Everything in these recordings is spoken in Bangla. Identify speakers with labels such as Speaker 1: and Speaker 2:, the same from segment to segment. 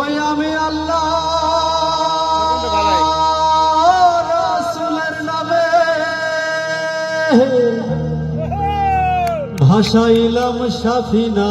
Speaker 1: ওই আমি আল্লাহ রাসূলের নামে ভাসাইলাম সাফিনা।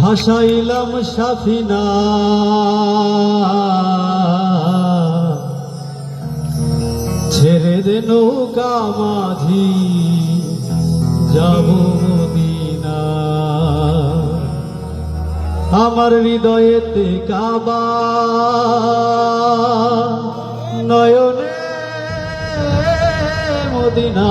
Speaker 1: ভাসাইলাম সাফিনা ছেড়ে দে নৌকা মাঝি যাব মদিনা। আমার হৃদয়েতে কাবা নয়নে মদিনা।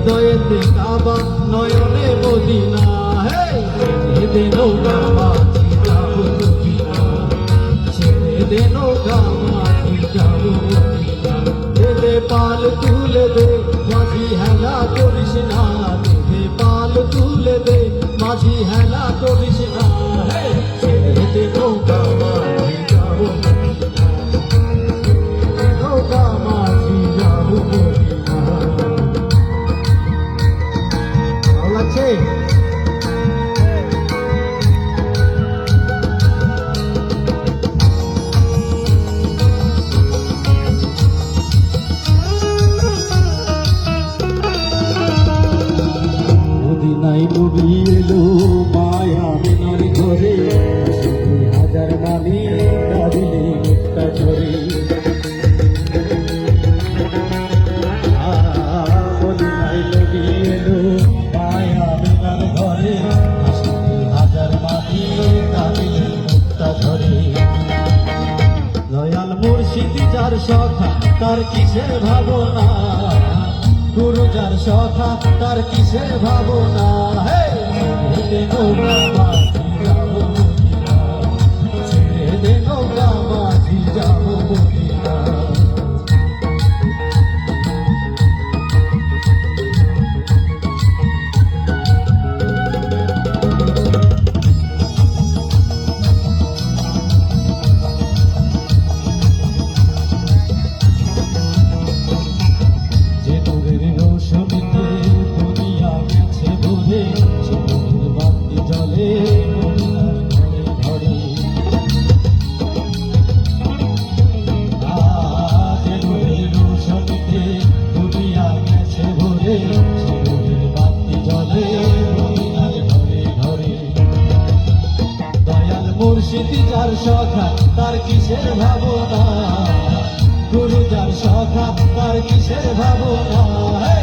Speaker 1: হৃদয়েতে কাবা নয়নে মদিনা। হে ছেড়ে দে নৌকা মাঝি যাব মদিনা। ছেড়ে দে নৌকা মাঝি যাব মদিনা। দে পাল তুলে দে মদিনায় নবী এলো মায়া ঘরে। হাজার মালি তার কিসের ভাবনা গুরু যার সখা তার কিসের ভাবনা হে মুর্শিদি যার সখা তার কিসের ভাবনা? গুরু যার সখা তার কিসের ভাবনা?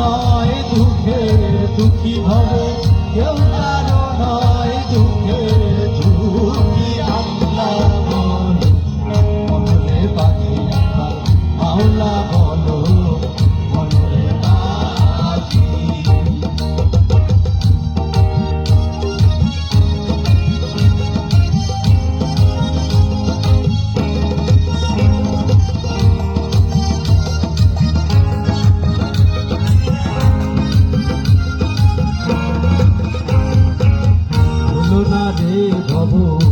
Speaker 1: নয় দুঃখের দুঃখী হবে কেউ কারও নয় দুঃখের amor.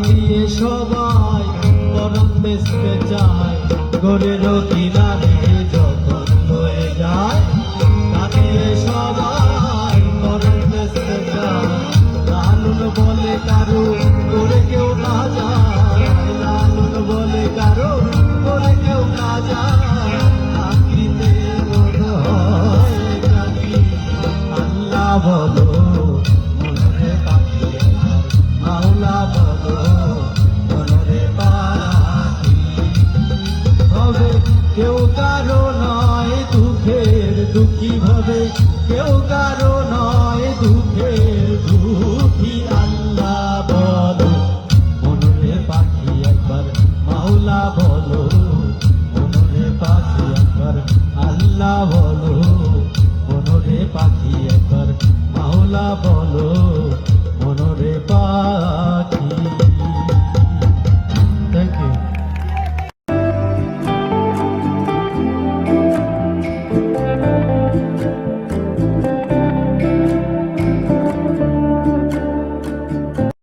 Speaker 1: দিয়ে সবাই পরম দেশকে চায় গরেরও কিনারে দুঃখী ভাবে কেউ কারও